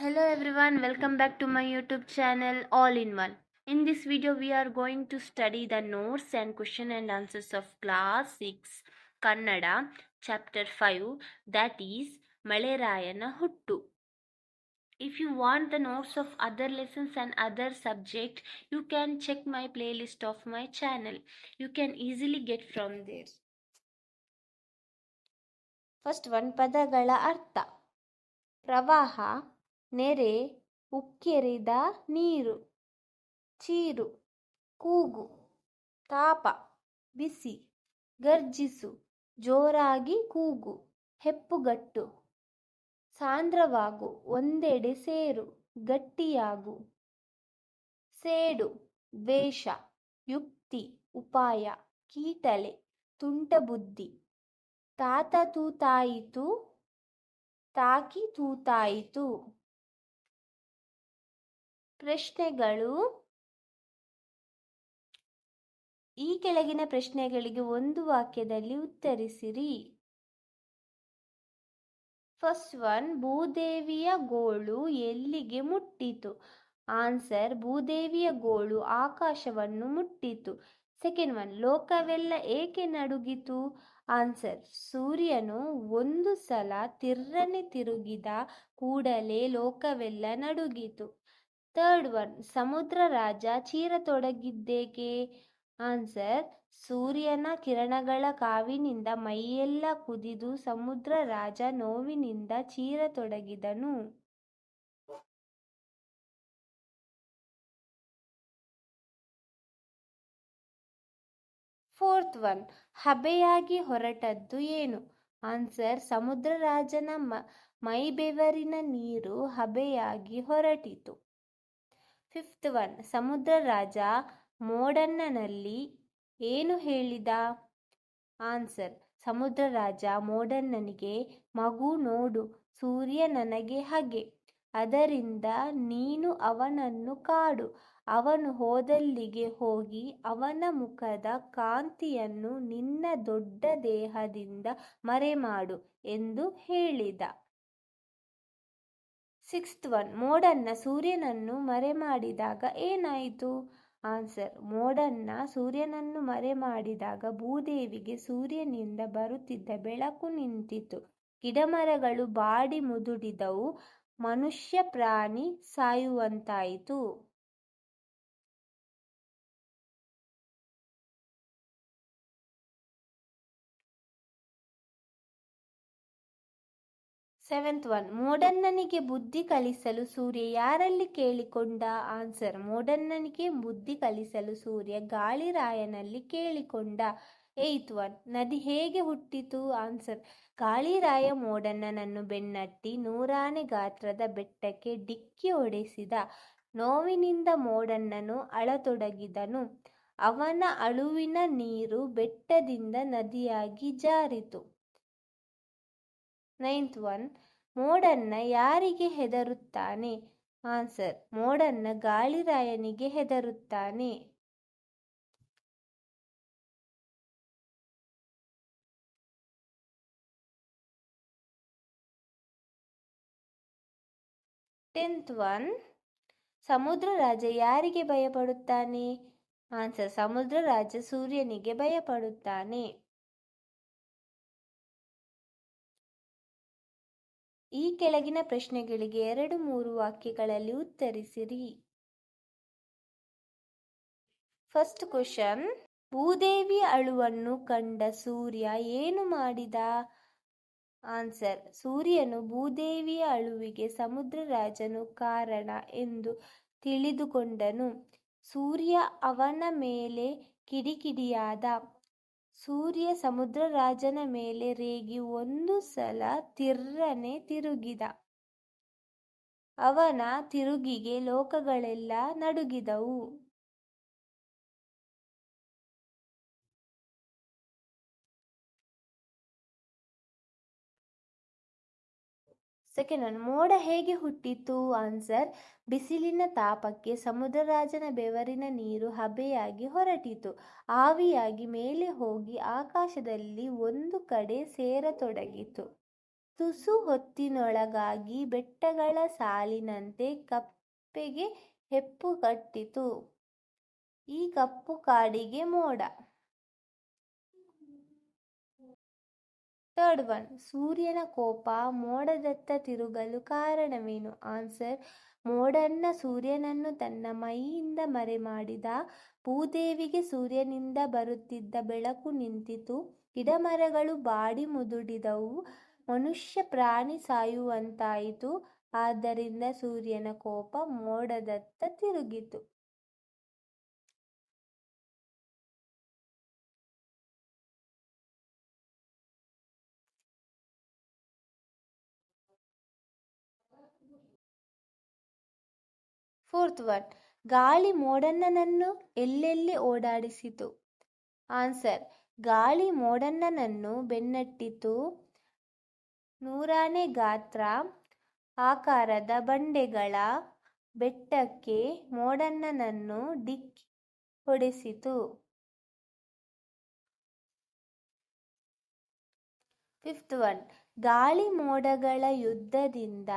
Hello everyone, welcome back to my YouTube channel All in One. In this video, we are going to study the notes and question and answers of class 6 Kannada, chapter 5, that is Malerayana Huttu. If you want the notes of other lessons and other subject, you can check my playlist of my channel. You can easily get from there. First one ಪದಗಳ ಅರ್ಥ ಪ್ರವಾಹ ನೆರೆ ಉಕ್ಕೆರಿದ ನೀರು, ಚೀರು, ಕೂಗು, ತಾಪ, ಬಿಸಿ ಗರ್ಜಿಸು ಜೋರಾಗಿ ಕೂಗು, ಹೆಪ್ಪುಗಟ್ಟು, ಸಾಂದ್ರವಾಗು, ಒಂದೆಡೆ ಸೇರು, ಗಟ್ಟಿಯಾಗು, ಸೇಡು ದ್ವೇಷ ಯುಕ್ತಿ, ಉಪಾಯ, ಕೀಟಲೆ ತುಂಟ ಬುದ್ಧಿ ತಾತ ತೂತಾಯಿತು, ತಾಕಿ ತೂತಾಯಿತು. ಪ್ರಶ್ನೆಗಳು. ಈ ಕೆಳಗಿನ ಪ್ರಶ್ನೆಗಳಿಗೆ ಒಂದು ವಾಕ್ಯದಲ್ಲಿ ಉತ್ತರಿಸಿರಿ. ಫಸ್ಟ್ ಒನ್ ಭೂದೇವಿಯ ಗೋಳು ಎಲ್ಲಿಗೆ ಮುಟ್ಟಿತು? ಆನ್ಸರ್ ಭೂದೇವಿಯ ಗೋಳು ಆಕಾಶವನ್ನು ಮುಟ್ಟಿತು. ಸೆಕೆಂಡ್ ಒನ್ ಲೋಕವೆಲ್ಲ ಏಕೆ ನಡುಗಿತು? ಆನ್ಸರ್ ಸೂರ್ಯನು ಒಂದು ಸಲ ತಿರ್ರನೆ ತಿರುಗಿದ ಕೂಡಲೇ ಲೋಕವೆಲ್ಲ ನಡುಗಿತು. ಥರ್ಡ್ ಒನ್ ಸಮುದ್ರ ರಾಜ ಚೀರತೊಡಗಿದ್ದೇಕೆ? ಆನ್ಸರ್ ಸೂರ್ಯನ ಕಿರಣಗಳ ಕಾವಿನಿಂದ ಮೈಯೆಲ್ಲ ಕುದಿದು ಸಮುದ್ರ ರಾಜ ನೋವಿನಿಂದ ಚೀರ ತೊಡಗಿದನು ಫೋರ್ತ್ ಒನ್ ಹಬೆಯಾಗಿ ಹೊರಟದ್ದು ಏನು? ಆನ್ಸರ್ ಸಮುದ್ರ ರಾಜನ ಮ ಮೈಬೆವರಿನ ನೀರು ಹಬೆಯಾಗಿ ಹೊರಟಿತು. ಫಿಫ್ತ್ ಒನ್ ಸಮುದ್ರ ರಾಜ ಮೋಡಣ್ಣನಲ್ಲಿ ಏನು ಹೇಳಿದ? ಆನ್ಸರ್ ಸಮುದ್ರ ರಾಜ ಮೋಡಣ್ಣನಿಗೆ, ಮಗು ನೋಡು, ಸೂರ್ಯ ನನಗೆ ಹಗೆ. ಅದರಿಂದ ನೀನು ಅವನನ್ನು ಕಾಡು. ಅವನು ಹೋದಲ್ಲಿಗೆ ಹೋಗಿ ಅವನ ಮುಖದ ಕಾಂತಿಯನ್ನು ನಿನ್ನ ದೊಡ್ಡ ದೇಹದಿಂದ ಮರೆಮಾಡು ಎಂದು ಹೇಳಿದ. ಸಿಕ್ಸ್ತ್ ಒನ್ ಮೋಡನ್ನ ಸೂರ್ಯನನ್ನು ಮರೆಮಾಡಿದಾಗ ಏನಾಯಿತು? ಆನ್ಸರ್ ಮೋಡನ್ನ ಸೂರ್ಯನನ್ನು ಮರೆಮಾಡಿದಾಗ ಭೂದೇವಿಗೆ ಸೂರ್ಯನಿಂದ ಬರುತ್ತಿದ್ದ ಬೆಳಕು ನಿಂತಿತು ಗಿಡಮರಗಳು ಬಾಡಿ ಮುದುಡಿದವು, ಮನುಷ್ಯ ಪ್ರಾಣಿ ಸಾಯುವಂತಾಯಿತು. ಸೆವೆಂತ್ ಒನ್ ಮೋಡಣ್ಣನಿಗೆ ಬುದ್ಧಿ ಕಲಿಸಲು ಸೂರ್ಯ ಯಾರಲ್ಲಿ ಕೇಳಿಕೊಂಡ? ಆನ್ಸರ್ ಮೋಡಣ್ಣನಿಗೆ ಬುದ್ಧಿ ಕಲಿಸಲು ಸೂರ್ಯ ಗಾಳಿರಾಯನಲ್ಲಿ ಕೇಳಿಕೊಂಡ? ಏಯ್ತ್ ಒನ್ ನದಿ ಹೇಗೆ ಹುಟ್ಟಿತು? ಆನ್ಸರ್ ಗಾಳಿರಾಯ ಮೋಡಣ್ಣನನ್ನು ಬೆನ್ನಟ್ಟಿ ನೂರಾನೆ ಗಾತ್ರದ ಬೆಟ್ಟಕ್ಕೆ ಡಿಕ್ಕಿ ಹೊಡೆಸಿದ. ನೋವಿನಿಂದ ಮೋಡಣ್ಣನು ಅಳತೊಡಗಿದನು. ಅವನ ಅಳುವಿನ ನೀರು ಬೆಟ್ಟದಿಂದ ನದಿಯಾಗಿ ಜಾರಿತು. ನೈನ್ತ್ ಒನ್, ಮೋಡನ್ನ ಯಾರಿಗೆ ಹೆದರುತ್ತಾನೆ? ಆನ್ಸರ್, ಮೋಡನ್ನ ಗಾಳಿರಾಯನಿಗೆ ಹೆದರುತ್ತಾನೆ. ಟೆಂತ್ ಒನ್, ಸಮುದ್ರ ರಾಜ ಯಾರಿಗೆ ಭಯಪಡುತ್ತಾನೆ? ಆನ್ಸರ್, ಸಮುದ್ರ ರಾಜ ಸೂರ್ಯನಿಗೆ ಭಯಪಡುತ್ತಾನೆ. ಈ ಕೆಳಗಿನ ಪ್ರಶ್ನೆಗಳಿಗೆ ಎರಡು ಮೂರು ವಾಕ್ಯಗಳಲ್ಲಿ ಉತ್ತರಿಸಿರಿ. ಫಸ್ಟ್ ಕ್ವಶನ್ ಭೂದೇವಿ ಅಳುವನ್ನು ಕಂಡ ಸೂರ್ಯ ಏನು ಮಾಡಿದ? ಆನ್ಸರ್ ಸೂರ್ಯನು ಭೂದೇವಿಯ ಅಳುವಿಗೆ ಸಮುದ್ರ ರಾಜನು ಕಾರಣ ಎಂದು ತಿಳಿದುಕೊಂಡನು. ಸೂರ್ಯ ಅವನ ಮೇಲೆ ಕಿಡಿಕಿಡಿಯಾದ ಸೂರ್ಯ ಸಮುದ್ರ ರಾಜನ ಮೇಲೆ ರೇಗಿ ಒಂದು ಸಲ ತಿರ್ರನೆ ತಿರುಗಿದ. ಅವನ ತಿರುಗಿಗೆ ಲೋಕಗಳೆಲ್ಲ ನಡುಗಿದವು. ಸೆಕೆಂಡ್ ಒನ್ ಮೋಡ ಹೇಗೆ ಹುಟ್ಟಿತು? ಆನ್ಸರ್, ಬಿಸಿಲಿನ ತಾಪಕ್ಕೆ ಸಮುದ್ರರಾಜನ ಬೆವರಿನ ನೀರು ಹಬೆಯಾಗಿ ಹೊರಟಿತು. ಆವಿಯಾಗಿ ಮೇಲೆ ಹೋಗಿ ಆಕಾಶದಲ್ಲಿ ಒಂದು ಕಡೆ ಸೇರತೊಡಗಿತು. ತುಸು ಹೊತ್ತಿನೊಳಗಾಗಿ ಬೆಟ್ಟಗಳ ಸಾಲಿನಂತೆ ಕಪ್ಪೆಗೆ ಹೆಪ್ಪು ಕಟ್ಟಿತು ಈ ಕಪ್ಪು ಕಾಡಿಗೆ ಮೋಡ. ಥರ್ಡ್ ಒನ್, ಸೂರ್ಯನ ಕೋಪ ಮೋಡದತ್ತ ತಿರುಗಲು ಕಾರಣವೇನು? ಆನ್ಸರ್ ಮೋಡಣ್ಣ ಸೂರ್ಯನನ್ನು ತನ್ನ ಮೈಯಿಂದ ಮರೆಮಾಡಿದ. ಭೂದೇವಿಗೆ ಸೂರ್ಯನಿಂದ ಬರುತ್ತಿದ್ದ ಬೆಳಕು ನಿಂತಿತು. ಗಿಡಮರಗಳು ಬಾಡಿ ಮುದುಡಿದವು. ಮನುಷ್ಯ ಪ್ರಾಣಿ ಸಾಯುವಂತಾಯಿತು. ಆದ್ದರಿಂದ ಸೂರ್ಯನ ಕೋಪ ಮೋಡದತ್ತ ತಿರುಗಿತು. ಫೋರ್ತ್ ವನ್ ಗಾಳಿ ಮೋಡಣ್ಣನನ್ನು ಎಲ್ಲೆಲ್ಲಿ ಓಡಾಡಿಸಿತು? ಆನ್ಸರ್ ಗಾಳಿ ಮೋಡಣ್ಣನನ್ನು ಬೆನ್ನಟ್ಟಿತು. ನೂರಾನೇ ಗಾತ್ರ, ಆಕಾರದ ಬಂಡೆಗಳ ಬೆಟ್ಟಕ್ಕೆ ಮೋಡಣ್ಣನನ್ನು ಡಿಕ್ಕಿ ಹೊಡೆಸಿತು. ಫಿಫ್ತ್ ಒನ್ ಗಾಳಿ ಮೋಡಗಳ ಯುದ್ಧದಿಂದ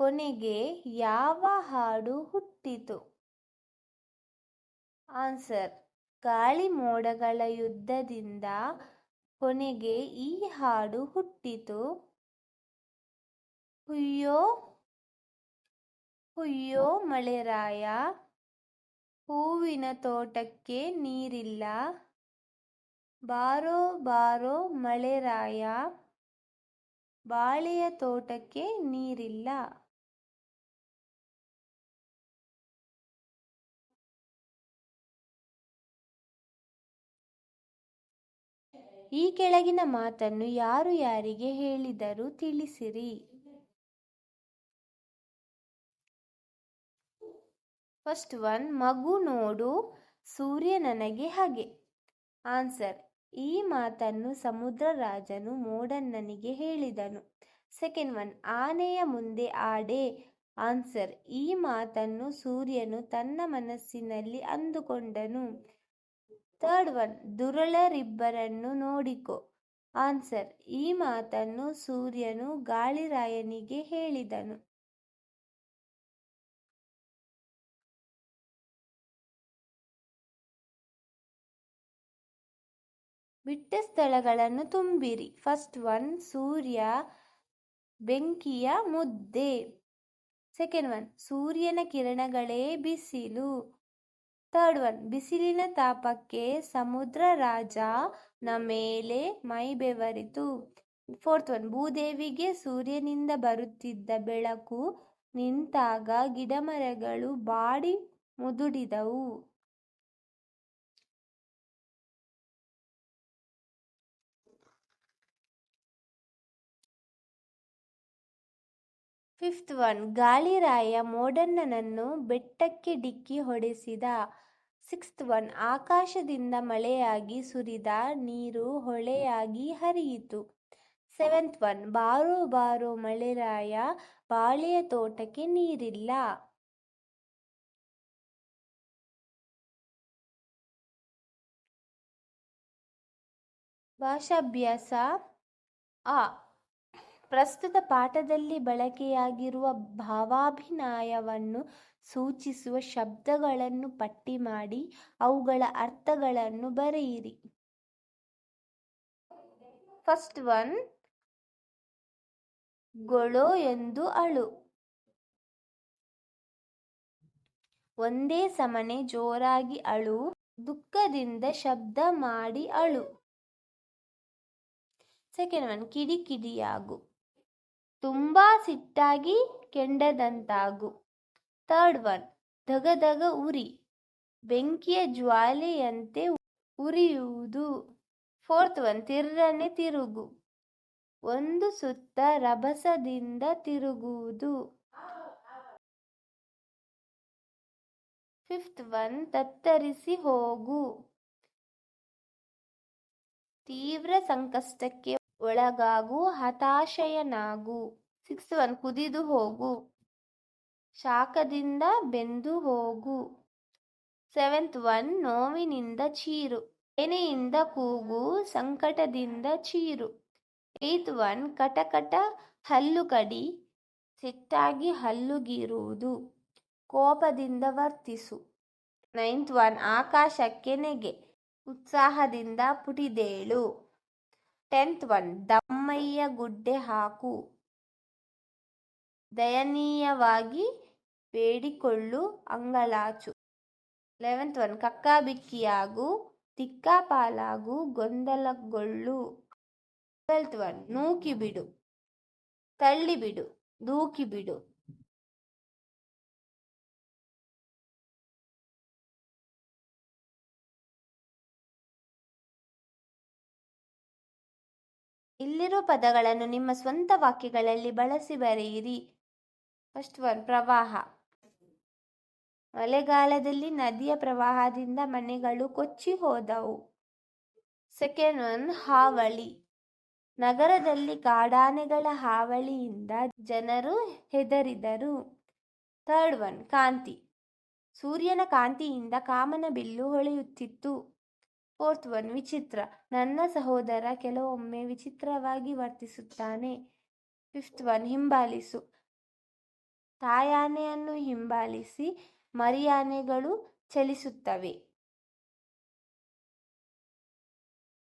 ಕೊನೆಗೆ ಯಾವ ಹಾಡು ಹುಟ್ಟಿತು? ಆನ್ಸರ್, ಗಾಳಿ ಮೋಡಗಳ ಯುದ್ಧದಿಂದ ಕೊನೆಗೆ ಈ ಹಾಡು ಹುಟ್ಟಿತು. ಹುಯ್ಯೋ ಹುಯ್ಯೋ ಮಳೆರಾಯ, ಹೂವಿನ ತೋಟಕ್ಕೆ ನೀರಿಲ್ಲ. ಬಾರೋ ಬಾರೋ ಮಳೆರಾಯ, ಬಾಳೆಯ ತೋಟಕ್ಕೆ ನೀರಿಲ್ಲ. ಈ ಕೆಳಗಿನ ಮಾತನ್ನು ಯಾರು ಯಾರಿಗೆ ಹೇಳಿದರು ತಿಳಿಸಿರಿ. ಫಸ್ಟ್ ಒನ್ ಮಗು ನೋಡು, ಸೂರ್ಯ ನನಗೆ ಹಾಗೆ ಆನ್ಸರ್ ಈ ಮಾತನ್ನು ಸಮುದ್ರ ರಾಜನು ಮೋಡಣ್ಣನಿಗೆ ಹೇಳಿದನು. ಸೆಕೆಂಡ್ ಒನ್ ಆನೆಯ ಮುಂದೆ ಆಡೆ. ಆನ್ಸರ್ ಈ ಮಾತನ್ನು ಸೂರ್ಯನು ತನ್ನ ಮನಸ್ಸಿನಲ್ಲಿ ಅಂದುಕೊಂಡನು. ಥರ್ಡ್ ಒನ್ ದುರಳರಿಬ್ಬರನ್ನು ನೋಡಿಕೊ ಆನ್ಸರ್ ಈ ಮಾತನ್ನು ಸೂರ್ಯನು ಗಾಳಿರಾಯನಿಗೆ ಹೇಳಿದನು. ಬಿಟ್ಟ ಸ್ಥಳಗಳನ್ನು ತುಂಬಿರಿ. ಫಸ್ಟ್ ಒನ್ ಸೂರ್ಯ ಬೆಂಕಿಯ ಮುದ್ದೆ. ಸೆಕೆಂಡ್ ಒನ್ ಸೂರ್ಯನ ಕಿರಣಗಳೇ ಬಿಸಿಲು. ಥರ್ಡ್ ಒನ್ ಬಿಸಿಲಿನ ತಾಪಕ್ಕೆ ಸಮುದ್ರ ರಾಜನ ಮೇಲೆ ಮೈ ಬೆವರಿತು. ಫೋರ್ತ್ ಒನ್ ಭೂದೇವಿಗೆ ಸೂರ್ಯನಿಂದ ಬರುತ್ತಿದ್ದ ಬೆಳಕು ನಿಂತಾಗ ಗಿಡಮರಗಳು ಬಾಡಿ ಮುದುಡಿದವು. ಫಿಫ್ತ್ ಒನ್ ಗಾಳಿರಾಯ ಮೋಡಣ್ಣನನ್ನು ಬೆಟ್ಟಕ್ಕೆ ಡಿಕ್ಕಿ ಹೊಡೆಸಿದ. ಸಿಕ್ಸ್ತ್ ಒನ್ ಆಕಾಶದಿಂದ ಮಳೆಯಾಗಿ ಸುರಿದ ನೀರು ಹೊಳೆಯಾಗಿ ಹರಿಯಿತು. ಸೆವೆಂತ್ ಒನ್ ಬಾರೋ ಬಾರೋ ಮಳೆರಾಯ, ಬಾಳೆಯ ತೋಟಕ್ಕೆ ನೀರಿಲ್ಲ. ಭಾಷಾಭ್ಯಾಸ, ಆ ಪ್ರಸ್ತುತ ಪಾಠದಲ್ಲಿ ಬಳಕೆಯಾಗಿರುವ ಭಾವಾಭಿನಯವನ್ನು ಸೂಚಿಸುವ ಶಬ್ದಗಳನ್ನು ಪಟ್ಟಿ ಮಾಡಿ ಅವುಗಳ ಅರ್ಥಗಳನ್ನು ಬರೆಯಿರಿ. ಫಸ್ಟ್ ಒನ್ ಗೊಳೋ ಎಂದು ಅಳು. ಒಂದೇ ಸಮನೆ ಜೋರಾಗಿ ಅಳು. ದುಃಖದಿಂದ ಶಬ್ದ ಮಾಡಿ ಅಳು. ಸೆಕೆಂಡ್ ಒನ್ ಕಿಡಿಕಿಡಿಯಾಗು. ತುಂಬಾ ಸಿಟ್ಟಾಗಿ ಕೆಂಡದಂತಾಗು. ಥರ್ಡ್ ಒನ್ ಧಗಧಗ ಉರಿ. ಬೆಂಕಿಯ ಜ್ವಾಲೆಯಂತೆ ಉರಿಯುವುದು. Fourth one, ತಿರ್ರನೆ ತಿರುಗು. ಒಂದು ಸುತ್ತ ರಭಸದಿಂದ ತಿರುಗುವುದು. ಫಿಫ್ತ್ ಒನ್, ತತ್ತರಿಸಿ ಹೋಗು. ತೀವ್ರ ಸಂಕಷ್ಟಕ್ಕೆ ಒಳಗಾಗು, ಹತಾಶಯನಾಗು ಸಿಕ್ಸ್ ಒನ್ ಕುದಿದು ಹೋಗು. ಶಾಖದಿಂದ ಬೆಂದು ಹೋಗು. ಸೆವೆಂತ್ ಒನ್ ನೋವಿನಿಂದ ಚೀರು. ಎನೆಯಿಂದ ಕೂಗು. ಸಂಕಟದಿಂದ ಚೀರು. ಏತ್ ಒನ್ ಕಟಕಟ, ಹಲ್ಲು ಕಡಿ ಸಿಟ್ಟಾಗಿ ಹಲ್ಲುಗಿರುವುದು ಕೋಪದಿಂದ ವರ್ತಿಸು ನೈನ್ತ್ ಒನ್ ಆಕಾಶಕ್ಕೆ ನೆಗೆ ಉತ್ಸಾಹದಿಂದ ಪುಟಿದೇಳು ಟೆಂತ್ ಒನ್ ದಮ್ಮಯ್ಯ ಗುಡ್ಡೆ ಹಾಕು. ದಯನೀಯವಾಗಿ ಬೇಡಿಕೊಳ್ಳು ಅಂಗಲಾಚು ಲೆವೆಂತ್ ಒನ್ ಕಕ್ಕಾಬಿಕ್ಕಿಯಾಗು ತಿಕ್ಕಾಪಾಲಾಗು ಗೊಂದಲಗೊಳ್ಳು. ಟ್ವೆಲ್ತ್ ಒನ್ ನೂಕಿಬಿಡು ತಳ್ಳಿಬಿಡು ದೂಕಿ ಇಲ್ಲಿರೋ ಪದಗಳನ್ನು ನಿಮ್ಮ ಸ್ವಂತ ವಾಕ್ಯಗಳಲ್ಲಿ ಬಳಸಿ ಬರೆಯಿರಿ. ಫಸ್ಟ್ ಒನ್ ಪ್ರವಾಹ. ಮಳೆಗಾಲದಲ್ಲಿ ನದಿಯ ಪ್ರವಾಹದಿಂದ ಮನೆಗಳು ಕೊಚ್ಚಿ ಹೋದವು. ಸೆಕೆಂಡ್ ಒನ್ ಹಾವಳಿ. ನಗರದಲ್ಲಿ ಕಾಡಾನೆಗಳ ಹಾವಳಿಯಿಂದ ಜನರು ಹೆದರಿದರು. ಥರ್ಡ್ ಒನ್ ಕಾಂತಿ. ಸೂರ್ಯನ ಕಾಂತಿಯಿಂದ ಕಾಮನ ಬಿಲ್ಲು ಹೊಳೆಯುತ್ತಿತ್ತು. ಫೋರ್ತ್ ಒನ್ ವಿಚಿತ್ರ. ನನ್ನ ಸಹೋದರ ಕೆಲವೊಮ್ಮೆ ವಿಚಿತ್ರವಾಗಿ ವರ್ತಿಸುತ್ತಾನೆ. Fifth one ಹಿಂಬಾಲಿಸು. ತಾಯಾನೆಯನ್ನು ಹಿಂಬಾಲಿಸಿ ಮರಿಯಾನೆಗಳು ಚಲಿಸುತ್ತವೆ.